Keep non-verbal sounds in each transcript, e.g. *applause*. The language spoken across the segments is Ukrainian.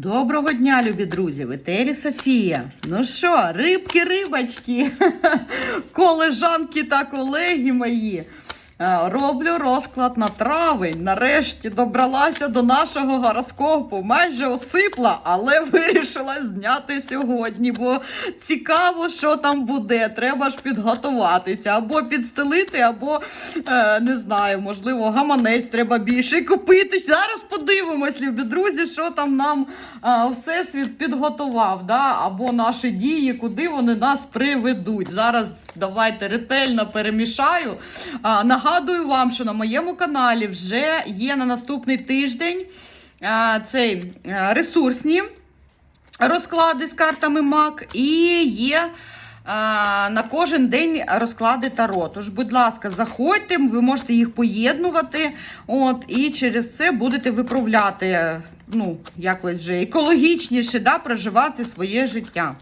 Доброго дня, любі друзі! В етері Софія. Ну що, рибки, рибочки, *laughs* колежанки та колеги мої. Е, Роблю розклад на травень. Нарешті добралася до нашого гороскопу. Майже осипла, але *laughs* вирішила зняти сьогодні, бо цікаво, що там буде. Треба ж підготуватися або підстелити, або е, не знаю, можливо, гаманець треба більше купити. Зараз подивимось, любі друзі, що там нам е, всесвіт підготував, да? або наші дії, куди вони нас приведуть. Зараз давайте ретельно перемішаю. А, нагадую вам, що на моєму каналі вже є на наступний тиждень а, цей а, ресурсні розклади з картами МАК і є. На кожен день розклади Таро. Тож, будь ласка, заходьте, ви можете їх поєднувати. От, і через це будете виправляти, ну, якось вже екологічніше да, проживати своє життя.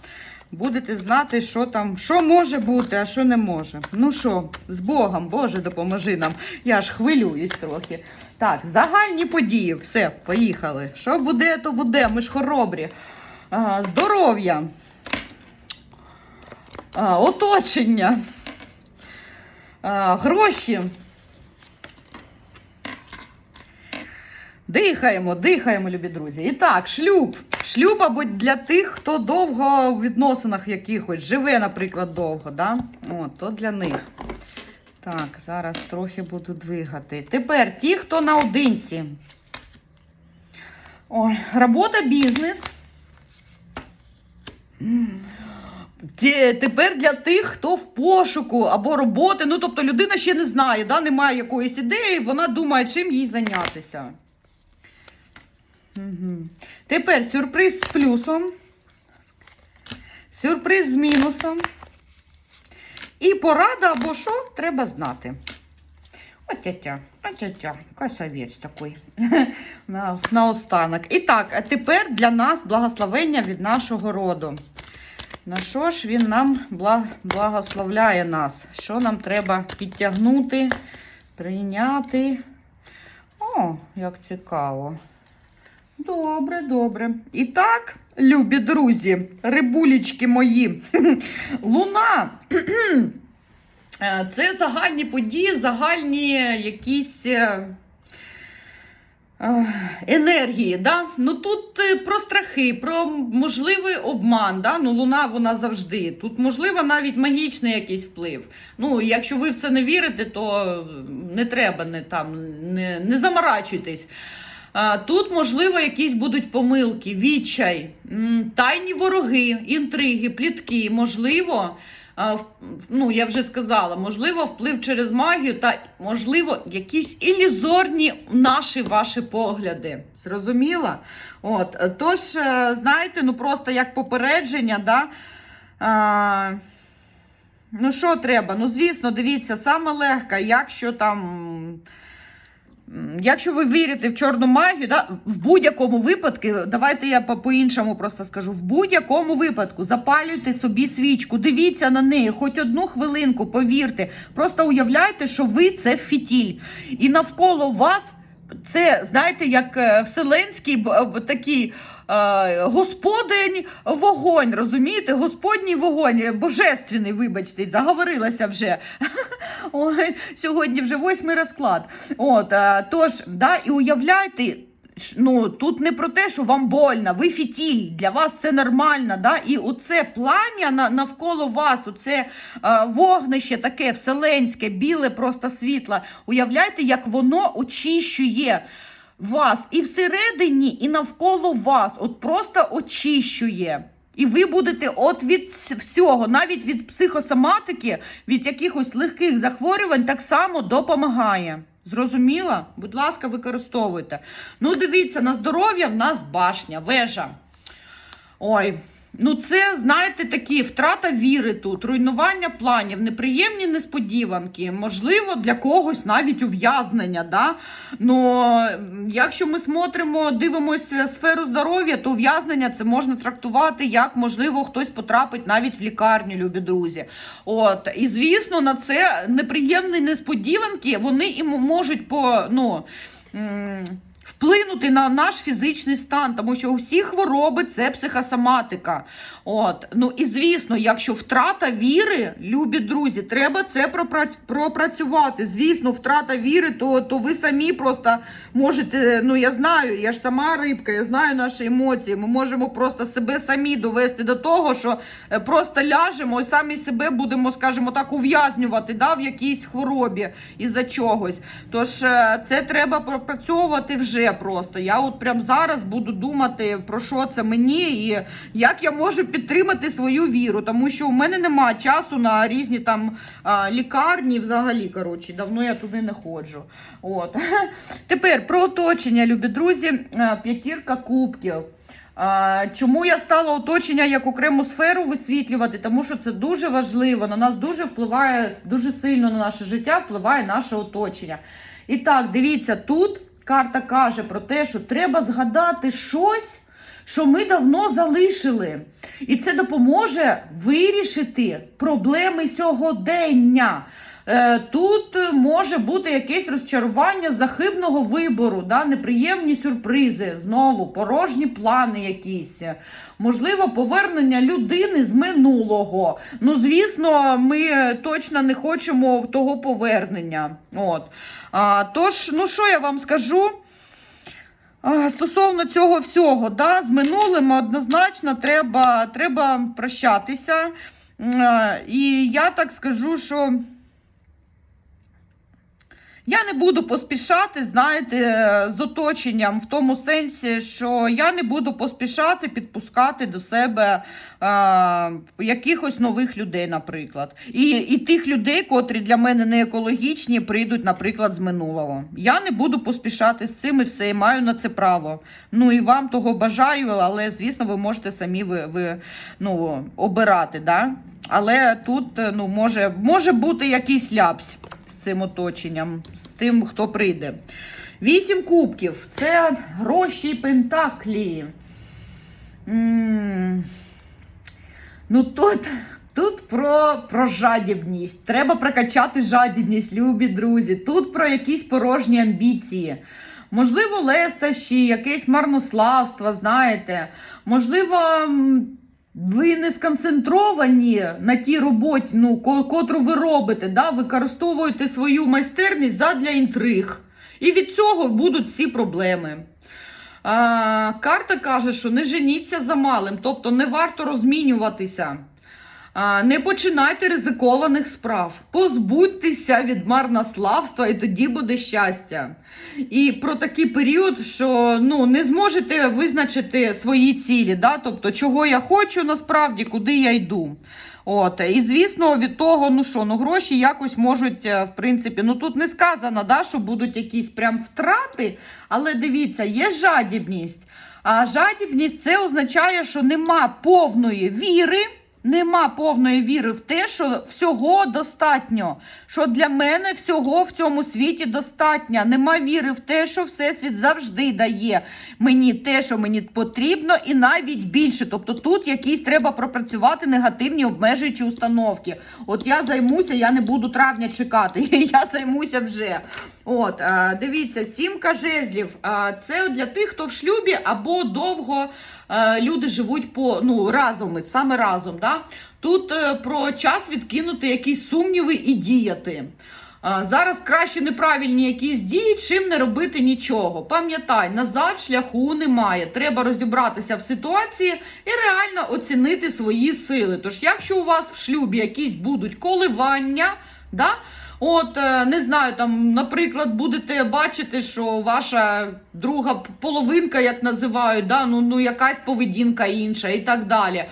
Будете знати, що там, що може бути, а що не може. Ну що, з Богом, Боже, допоможи нам. Я ж хвилююсь трохи. Так, загальні події. Все, поїхали. Що буде, то буде. Ми ж хоробрі. А, здоров'я. А, оточення. А, гроші. Дихаємо, дихаємо, любі друзі. І так, шлюб. Шлюб, або для тих, хто довго в відносинах якихось живе, наприклад, довго, да? О, то для них. Так, зараз трохи буду двигати. Тепер ті, хто наодинці. Ой, робота, бізнес. Тепер для тих, хто в пошуку або роботи. Ну, тобто людина ще не знає, да? немає якоїсь ідеї, вона думає, чим їй зайнятися. Тепер сюрприз з плюсом, сюрприз з мінусом. І порада або що треба знати. От тятя, от тятя, косовець такий. *laughs* На, наостанок. І так, а тепер для нас благословення від нашого роду. На що ж він нам благословляє нас? Що нам треба підтягнути, прийняти? О, як цікаво. Добре, добре. І так, любі друзі, рибулечки мої, *laughs* луна. *clears throat* Е, Це загальні події, загальні якісь е, е, енергії. Да? Ну тут про страхи, про можливий обман. Да? Ну, луна вона завжди. Тут можливо навіть магічний якийсь вплив. Ну, якщо ви в це не вірите, то не треба не там, не, не заморачуйтесь. Тут, можливо, якісь будуть помилки, відчай, тайні вороги, інтриги, плітки, можливо, ну, я вже сказала, можливо, вплив через магію та, можливо, якісь ілюзорні наші ваші погляди. Зрозуміла? От, тож, е, знаєте, ну просто як попередження, да? А, ну, що треба? Ну, звісно, дивіться, саме легко, якщо там. Якщо ви вірите в чорну магію, да, в будь-якому випадку, давайте я по- по-іншому просто скажу: в будь-якому випадку запалюйте собі свічку, дивіться на неї, хоч одну хвилинку, повірте. Просто уявляйте, що ви це фітіль. І навколо вас це, знаєте, як е, вселенський такий. Е, Господень вогонь, розумієте? Господній вогонь, божественний, вибачте, заговорилася вже. *laughs* Ой, сьогодні вже восьмий розклад. От, е, тож, да, і уявляйте, ну, тут не про те, що вам больно, ви фітіль, для вас це нормально. Да? І оце плам'я навколо вас, оце е, вогнище таке вселенське, біле просто світло. Уявляйте, як воно очищує. Вас і всередині, і навколо вас, от просто очищує. І ви будете от від всього, навіть від психосоматики, від якихось легких захворювань, так само допомагає. Зрозуміла? Будь ласка, використовуйте. Ну, дивіться, на здоров'я в нас башня, вежа. Ой, ну це, знаєте, такі втрата віри тут, руйнування планів, неприємні несподіванки, можливо, для когось навіть ув'язнення. Да? Ну, якщо ми смотримо, дивимося сферу здоров'я, то ув'язнення це можна трактувати як, можливо, хтось потрапить навіть в лікарню, любі друзі. От, і звісно, на це неприємні несподіванки, вони і можуть по, ну. Вплинути на наш фізичний стан, тому що у всі хвороби це психосоматика. От. Ну і звісно, якщо втрата віри, любі друзі, треба це пропрацювати. Звісно, втрата віри, то, то ви самі просто можете, ну я знаю, я ж сама рибка, я знаю наші емоції. Ми можемо просто себе самі довести до того, що е, просто ляжемо і самі себе будемо, скажімо так, ув'язнювати да, в якійсь хворобі із-за чогось. Тож е, це треба пропрацьовувати вже просто. Я от прямо зараз буду думати, про що це мені і як я можу підтримати свою віру, тому що у мене немає часу на різні там лікарні взагалі. Коротше, давно я туди не ходжу. От. *laughs* Тепер про оточення, любі друзі, п'ятірка кубків. Чому я стала оточення як окрему сферу висвітлювати? Тому що це дуже важливо. На нас дуже впливає, дуже сильно на наше життя впливає наше оточення. І так, дивіться, тут карта каже про те, що треба згадати щось, що ми давно залишили. І це допоможе вирішити проблеми сьогодення. Е, Тут може бути якесь розчарування захибного вибору, да, неприємні сюрпризи, знову порожні плани якісь, можливо, повернення людини з минулого. Ну, звісно, ми точно не хочемо того повернення. От. А, тож, ну що я вам скажу? Стосовно цього всього, да, з минулим однозначно треба, треба прощатися. І я так скажу, що я не буду поспішати, знаєте, з оточенням в тому сенсі, що я не буду поспішати підпускати до себе а, якихось нових людей, наприклад. І, і тих людей, котрі для мене не екологічні, прийдуть, наприклад, з минулого. Я не буду поспішати з цим і все, і маю на це право. Ну і вам того бажаю, але звісно, ви можете самі ви, ви ну, обирати. Да? Але тут ну, може, може бути якийсь ляпс з цим оточенням, з тим, хто прийде. Вісім кубків це гроші пентаклі. Ну тут, тут про, про жадібність. Треба прокачати жадібність, любі друзі. Тут про якісь порожні амбіції. Можливо, лестощі, якесь марнославство, знаєте. Можливо, ви не сконцентровані на тій роботі, ну, котру ви робите, да? використовуєте свою майстерність задля інтриг. І від цього будуть всі проблеми. А, карта каже, що не женіться за малим, тобто не варто розмінюватися. Не починайте ризикованих справ. Позбудьтеся від марнославства, і тоді буде щастя. І про такий період, що ну, не зможете визначити свої цілі, да? тобто, чого я хочу насправді, куди я йду. От, і звісно, від того, ну що, ну гроші якось можуть, е, в принципі, ну тут не сказано, да, що будуть якісь прям втрати, але дивіться, є жадібність. А жадібність це означає, що нема повної віри. Нема повної віри в те, що всього достатньо. Що для мене всього в цьому світі достатньо. Нема віри в те, що Всесвіт завжди дає мені те, що мені потрібно, і навіть більше. Тобто тут якісь треба пропрацювати негативні обмежуючі установки. От я займуся, я не буду травня чекати. *laughs* Я займуся вже. От, дивіться, сімка жезлів. Це для тих, хто в шлюбі або довго е, люди живуть по ну разом, саме разом. Да? Тут е, про час відкинути якісь сумніви і діяти. Зараз краще неправильні якісь дії, чим не робити нічого. Пам'ятай, назад шляху немає. Треба розібратися в ситуації і реально оцінити свої сили. Тож, якщо у вас в шлюбі якісь будуть коливання, да, От, е, не знаю, там, наприклад, будете бачити, що ваша друга половинка, як називають, да, ну, ну якась поведінка інша і так далі.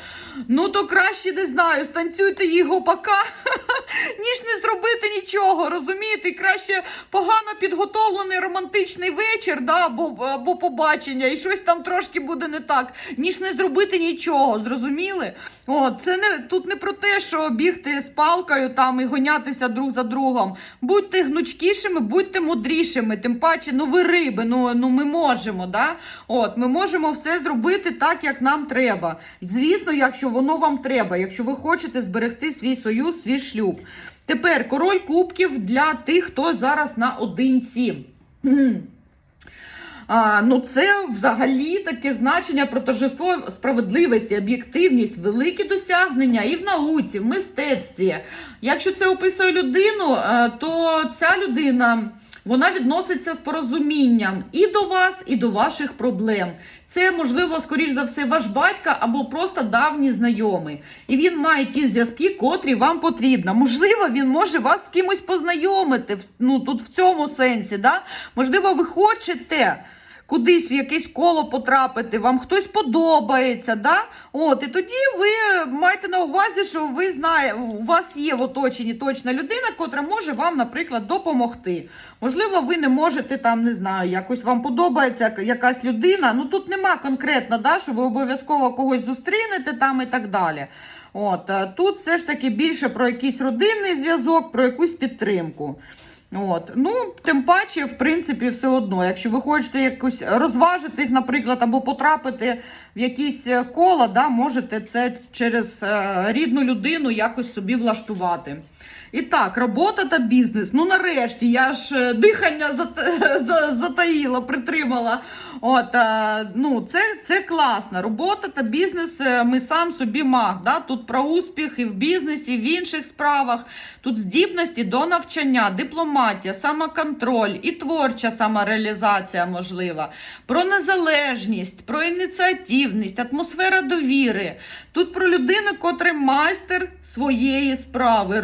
Ну, то краще не знаю, станцюйте її гопака, *laughs* ніж не зробити нічого, розумієте? Краще погано підготовлений романтичний вечір, да, або, або побачення, і щось там трошки буде не так, ніж не зробити нічого, зрозуміли? От, це не тут не про те, що бігти з палкою там і гонятися друг за другом. Будьте гнучкішими, будьте мудрішими. Тим паче, ну ви риби, ну, ну ми можемо, да? От, ми можемо все зробити так, як нам треба. Звісно, якщо воно вам треба, якщо ви хочете зберегти свій союз, свій шлюб. Тепер король кубків для тих, хто зараз наодинці. *clears throat* А, ну це взагалі таке значення про торжество справедливості, об'єктивність, великі досягнення і в науці, в мистецтві. Якщо це описує людину, е, то ця людина. Вона відноситься з порозумінням і до вас, і до ваших проблем. Це, можливо, скоріш за все, ваш батька або просто давній знайомий. І він має ті зв'язки, котрі вам потрібно. Можливо, він може вас з кимось познайомити. Ну тут в цьому сенсі. Да? Можливо, ви хочете. Кудись в якесь коло потрапити, вам хтось подобається, да? От, і тоді ви маєте на увазі, що ви знаєте, у вас є в оточенні точна людина, котра може вам, наприклад, допомогти. Можливо, ви не можете там, не знаю, якось вам подобається якась людина. Ну тут нема конкретно, да, що ви обов'язково когось зустрінете там і так далі. От, е, тут все ж таки більше про якийсь родинний зв'язок, про якусь підтримку. От. Ну, тим паче, в принципі, все одно. Якщо ви хочете якось розважитись, наприклад, або потрапити в якісь е, кола, да, можете це через е, рідну людину якось собі влаштувати. І так, робота та бізнес. Ну, нарешті, я ж е, дихання зат- *laughs* затаїла, притримала. От, е, ну, це, це класно. Робота та бізнес е, ми сам собі маг. Да? Тут про успіх і в бізнесі, і в інших справах. Тут здібності до навчання, дипломатія, самоконтроль і творча самореалізація можлива. Про незалежність, про ініціативність, атмосфера довіри. Тут про людину, котрий майстер своєї справи,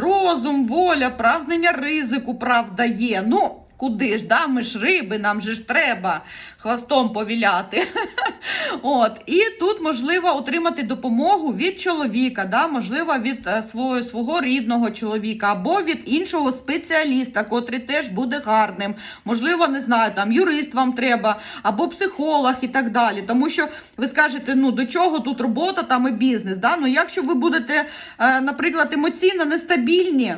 воля, прагнення ризику, правда є. Ну, куди ж, да? ми ж риби, нам же ж треба хвостом повіляти. *laughs* От. І тут можливо отримати допомогу від чоловіка, да? можливо, від е, свого, свого рідного чоловіка або від іншого спеціаліста, котрий теж буде гарним. Можливо, не знаю, там юрист вам треба, або психолог і так далі. Тому що ви скажете, ну до чого тут робота там і бізнес. Да? Ну, якщо ви будете, е, наприклад, емоційно нестабільні.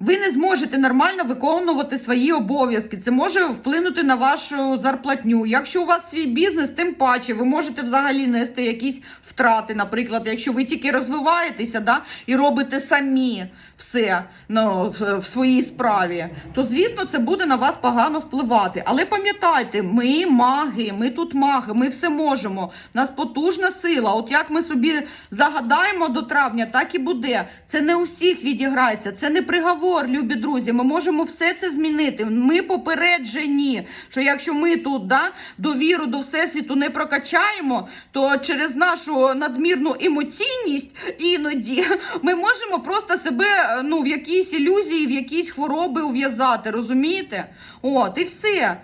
Ви не зможете нормально виконувати свої обов'язки. Це може вплинути на вашу зарплатню. Якщо у вас свій бізнес, тим паче ви можете взагалі нести якісь втрати. Наприклад, якщо ви тільки розвиваєтеся да, і робите самі все ну, в, своїй справі, то звісно це буде на вас погано впливати. Але пам'ятайте, ми маги, ми тут маги, ми все можемо. У нас потужна сила. От як ми собі загадаємо до травня, так і буде. Це не у всіх відіграється, це не приговор, любі друзі. Ми можемо все це змінити. Ми попереджені, що якщо ми тут да, довіру до всесвіту не прокачаємо, то через нашу надмірну емоційність іноді ми можемо просто себе ну, в якійсь ілюзії, в якісь хвороби ув'язати, розумієте? От, і все.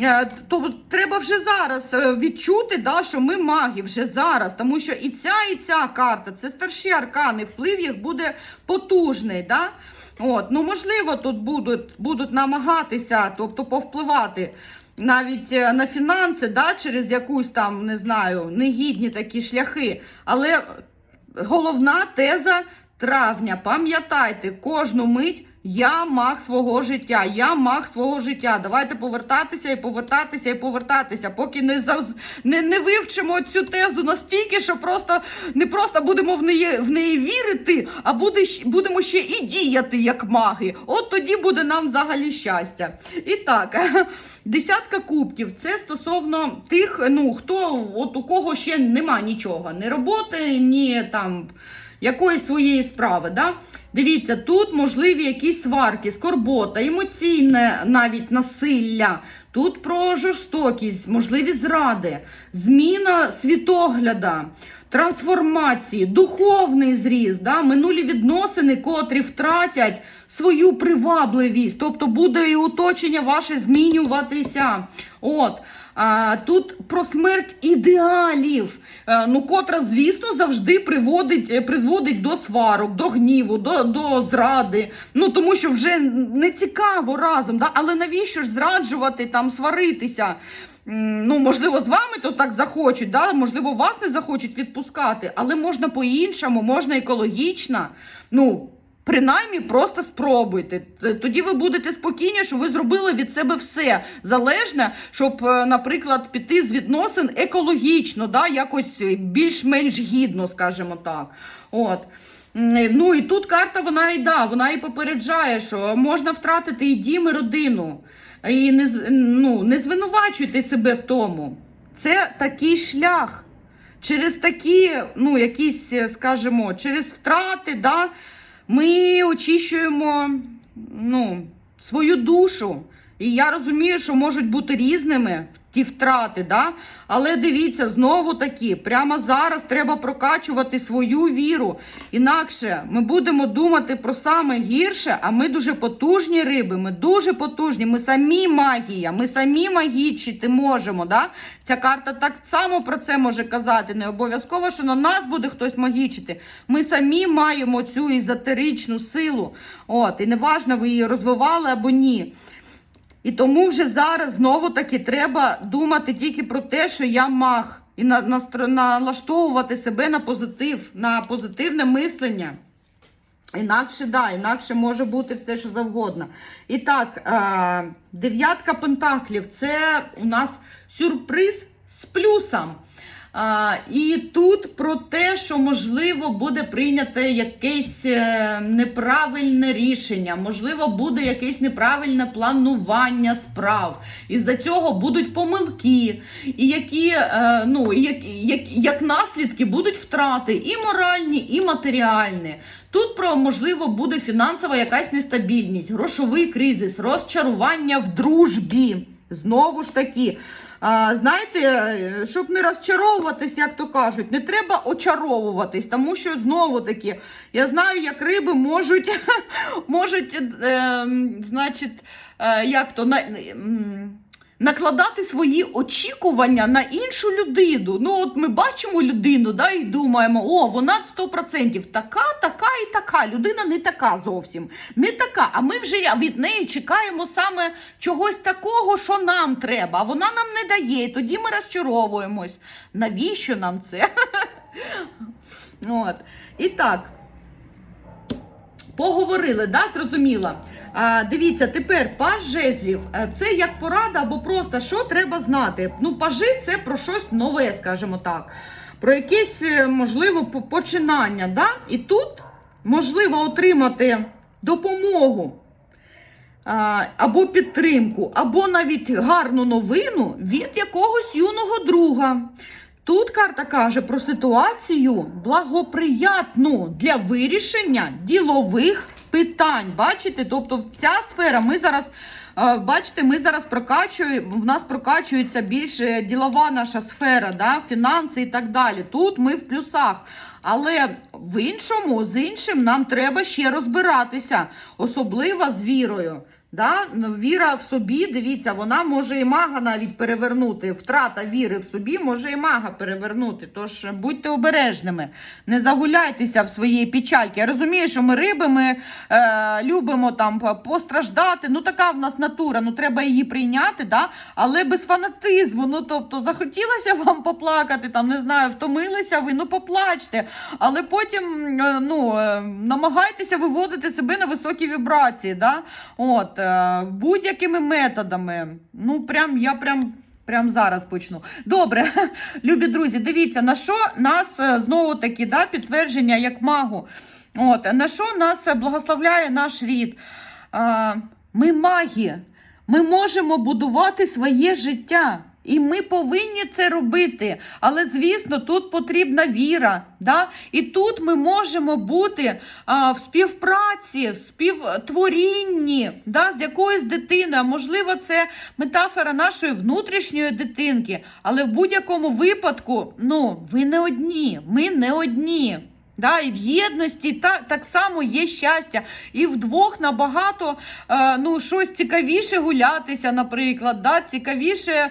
Е, То треба вже зараз е, відчути, да, що ми маги вже зараз, тому що і ця, і ця карта це старші аркани, вплив їх буде потужний. Да? От, ну можливо, тут будуть, будуть намагатися, тобто повпливати навіть е, на фінанси, да, через якусь там, не знаю, негідні такі шляхи. Але головна теза травня. Пам'ятайте, кожну мить я маг свого життя. Я маг свого життя. Давайте повертатися і повертатися і повертатися, поки не зав- не, не вивчимо цю тезу настільки, що просто не просто будемо в неї в неї вірити, а буде, будемо ще і діяти як маги. От тоді буде нам взагалі щастя. І так, *laughs* десятка кубків це стосовно тих, ну хто от у кого ще нема нічого, ні роботи, ні там якоїсь своєї справи. Да? Дивіться, тут можливі якісь сварки, скорбота, емоційне навіть насилля. Тут про жорстокість, можливі зради, зміна світогляда, трансформації, духовний зріст, да? минулі відносини, котрі втратять свою привабливість, тобто буде і оточення ваше змінюватися. От. А, тут про смерть ідеалів, е, ну котра, звісно, завжди приводить, е, призводить до сварок, до гніву, до, до зради. Ну тому що вже не цікаво разом. Да? Але навіщо ж зраджувати там, сваритися? Ну, можливо, з вами то так захочуть, да? можливо, вас не захочуть відпускати, але можна по-іншому, можна екологічно. Ну, Принаймні, просто спробуйте. Тоді ви будете спокійні, що ви зробили від себе все залежне, щоб, е, наприклад, піти з відносин екологічно, да, якось більш-менш гідно, скажімо так. От. Ну і тут карта вона і да, вона і попереджає, що можна втратити і дім, і родину. І не, ну, не звинувачуйте себе в тому. Це такий шлях. Через такі, ну, якісь, скажімо, через втрати, да, ми очищуємо ну, свою душу. І я розумію, що можуть бути різними ті втрати, да? але дивіться, знову таки, прямо зараз треба прокачувати свою віру. Інакше ми будемо думати про саме гірше, а ми дуже потужні риби, ми дуже потужні, ми самі магія, ми самі магічити можемо. Да? Ця карта так само про це може казати. Не обов'язково, що на нас буде хтось магічити. Ми самі маємо цю езотеричну силу. От, і неважно, ви її розвивали або ні. І тому вже зараз знову таки треба думати тільки про те, що я мах, і на, на, налаштовувати себе на позитив, на позитивне мислення. Інакше, да, інакше може бути все, що завгодно. І так, е, дев'ятка пентаклів це у нас сюрприз з плюсом. А, і тут про те, що можливо буде прийнято якесь е, неправильне рішення, можливо, буде якесь неправильне планування справ. Із-за цього будуть помилки, і які, е, ну, як, як, як наслідки будуть втрати і моральні, і матеріальні. Тут про можливо буде фінансова якась нестабільність, грошовий кризис, розчарування в дружбі. Знову ж таки. А, знаєте, е, щоб не розчаровуватись, як то кажуть, не треба очаровуватись, тому що знову таки, я знаю, як риби можуть, *laughs* можуть е, значить, е, як то, на, накладати свої очікування на іншу людину. Ну, от ми бачимо людину, да, і думаємо, о, вона 100% така, така і така. Людина не така зовсім. Не така. А ми вже від неї чекаємо саме чогось такого, що нам треба. А вона нам не дає. І тоді ми розчаровуємось. Навіщо нам це? *laughs* От. І так. Поговорили, да, зрозуміла. А, дивіться, тепер паж жезлів. Е, Це як порада або просто що треба знати. Ну, пажи це про щось нове, скажімо так. Про якесь, е, можливо, починання. Да? І тут можливо отримати допомогу. Або підтримку, або навіть гарну новину від якогось юного друга. Тут карта каже про ситуацію благоприятну для вирішення ділових питань. Бачите? Тобто ця сфера ми зараз. е, Бачите, ми зараз прокачуємо, в нас прокачується більше ділова наша сфера, да, фінанси і так далі. Тут ми в плюсах. Але в іншому, з іншим нам треба ще розбиратися, особливо з вірою. Да? Ну, Віра в собі, дивіться, вона може і мага навіть перевернути. Втрата віри в собі може і мага перевернути. Тож будьте обережними, не загуляйтеся в своїй печальці. Я розумію, що ми риби, ми е, любимо там постраждати. Ну така в нас натура, ну треба її прийняти, да? але без фанатизму. Ну тобто захотілося вам поплакати, там не знаю, втомилися ви, ну поплачте. Але потім е, ну, е, намагайтеся виводити себе на високі вібрації. Да? От, будь-якими методами. Ну, прям я прям. Прям зараз почну. Добре, *laughs* любі друзі, дивіться, на що нас е, знову таки да, підтвердження як магу. От, на що нас е, благословляє наш рід? Ми маги. Ми можемо будувати своє життя. І ми повинні це робити. Але, звісно, тут потрібна віра. Да? І тут ми можемо бути а, в співпраці, в співтворінні да? з якоюсь дитиною. Можливо, це метафора нашої внутрішньої дитинки. Але в будь-якому випадку, ну, ви не одні, ми не одні. Да, і в єдності та, так само є щастя. І вдвох набагато е, ну, щось цікавіше гулятися, наприклад, да, цікавіше е,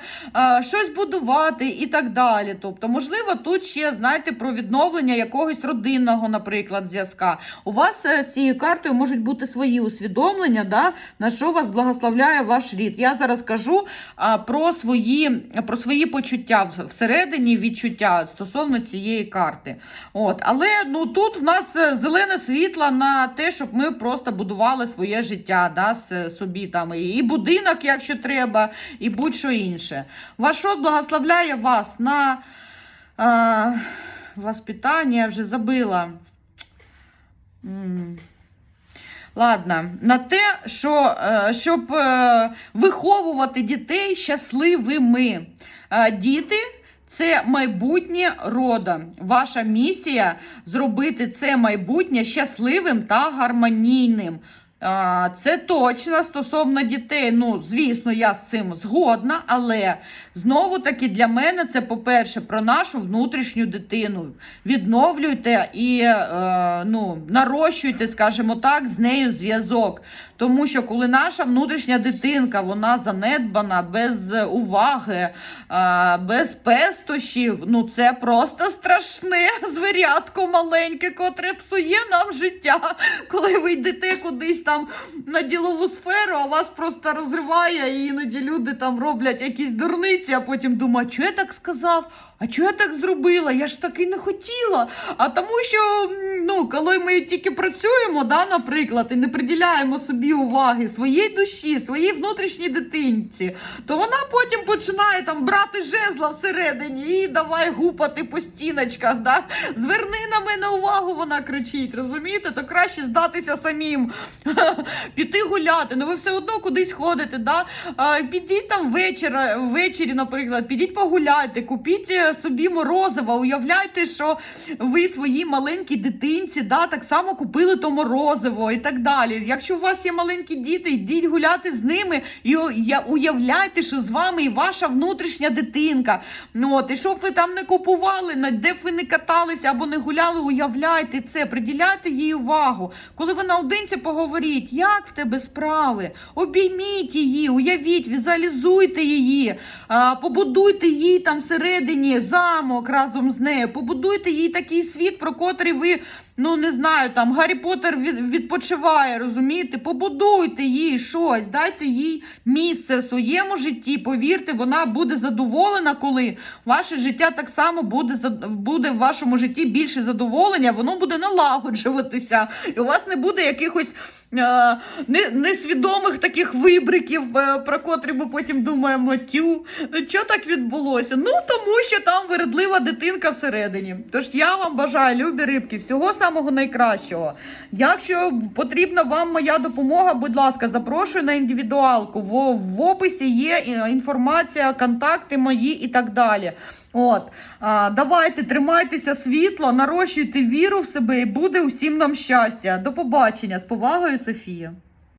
щось будувати і так далі. Тобто, можливо, тут ще знаєте про відновлення якогось родинного, наприклад, зв'язка. У вас е, з цією картою можуть бути свої усвідомлення, да, на що вас благословляє ваш рід. Я зараз кажу а, про, свої, про свої почуття всередині відчуття стосовно цієї карти. От, але ну тут в нас е, зелене світло на те, щоб ми просто будували своє життя, да, собі там і, будинок, якщо треба, і будь-що інше. Ваш род благословляє вас на а, воспитання, я вже забила. Ладно, на те, що, е, щоб е, виховувати дітей щасливими. Діти це майбутнє рода. Ваша місія зробити це майбутнє щасливим та гармонійним. Це точно стосовно дітей. Ну, звісно, я з цим згодна, але знову таки для мене це, по-перше, про нашу внутрішню дитину. Відновлюйте і е, ну, нарощуйте, скажімо так, з нею зв'язок. Тому що коли наша внутрішня дитинка, вона занедбана, без уваги, е, без пестощів, ну це просто страшне *laughs* звірятко маленьке, котре псує нам життя, коли ви йдете кудись там на ділову сферу, а вас просто розриває, і іноді люди там роблять якісь дурниці, а потім думають, що я так сказав, а чого я так зробила? Я ж таки не хотіла. А тому що, ну, коли ми тільки працюємо, да, наприклад, і не приділяємо собі уваги своїй душі, своїй внутрішній дитинці, то вона потім починає там брати жезла всередині і давай гупати по стіночках. Да? Зверни на мене увагу, вона кричить, розумієте? То краще здатися самим, *laughs* піти гуляти. Ну ви все одно кудись ходите. Да? Підіть там ввечері, наприклад, підіть погуляйте, купіть е, собі морозиво, уявляйте, що ви своїй маленькій дитинці да, так само купили то морозиво і так далі. Якщо у вас є маленькі діти, йдіть гуляти з ними і уявляйте, що з вами і ваша внутрішня дитинка. Ну, от, і щоб ви там не купували, де б ви не каталися або не гуляли, уявляйте це, приділяйте їй увагу. Коли ви наодинці поговоріть, як в тебе справи, обійміть її, уявіть, візуалізуйте її, побудуйте їй там всередині замок разом з нею, побудуйте їй такий світ, про котрий ви. Ну, не знаю, там Гаррі Поттер відпочиває, розумієте? Побудуйте їй щось, дайте їй місце в своєму житті. Повірте, вона буде задоволена, коли ваше життя так само буде, буде в вашому житті більше задоволення, воно буде налагоджуватися. І у вас не буде якихось е, не, несвідомих таких вибриків, е, про котрі ми потім думаємо, тю, що так відбулося? Ну, тому що там вередлива дитинка всередині. Тож я вам бажаю, любі рибки, всього самого найкращого. Якщо потрібна вам моя допомога, будь ласка, запрошую на індивідуалку. В, в описі є е, інформація, контакти мої і так далі. От, а, давайте тримайтеся світло, нарощуйте віру в себе і буде усім нам щастя. До побачення з повагою, Софія.